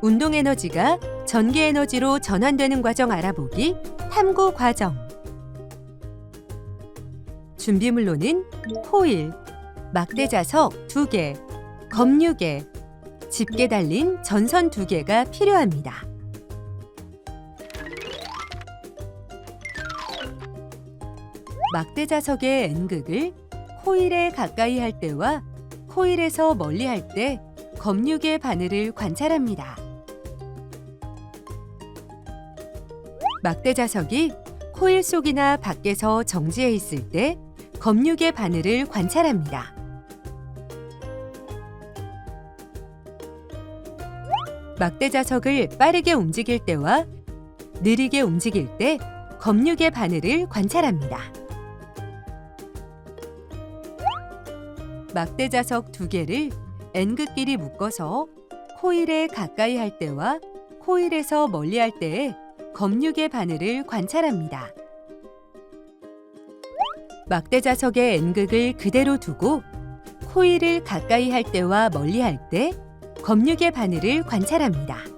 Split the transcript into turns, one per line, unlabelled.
운동 에너지가 전기 에너지로 전환되는 과정 알아보기 탐구 과정. 준비물로는 코일, 막대 자석 2개, 검유개, 집게 달린 전선 2개가 필요합니다. 막대 자석의 N극을 코일에 가까이 할 때와 코일에서 멀리 할 때 검육의 바늘을 관찰합니다. 막대 자석이 코일 속이나 밖에서 정지해 있을 때 검육의 바늘을 관찰합니다. 막대 자석을 빠르게 움직일 때와 느리게 움직일 때 검육의 바늘을 관찰합니다. 막대 자석 두 개를 N극끼리 묶어서 코일에 가까이 할 때와 코일에서 멀리 할 때에 검육의 바늘을 관찰합니다. 막대 자석의 N극을 그대로 두고 코일을 가까이 할 때와 멀리 할 때 검육의 바늘을 관찰합니다.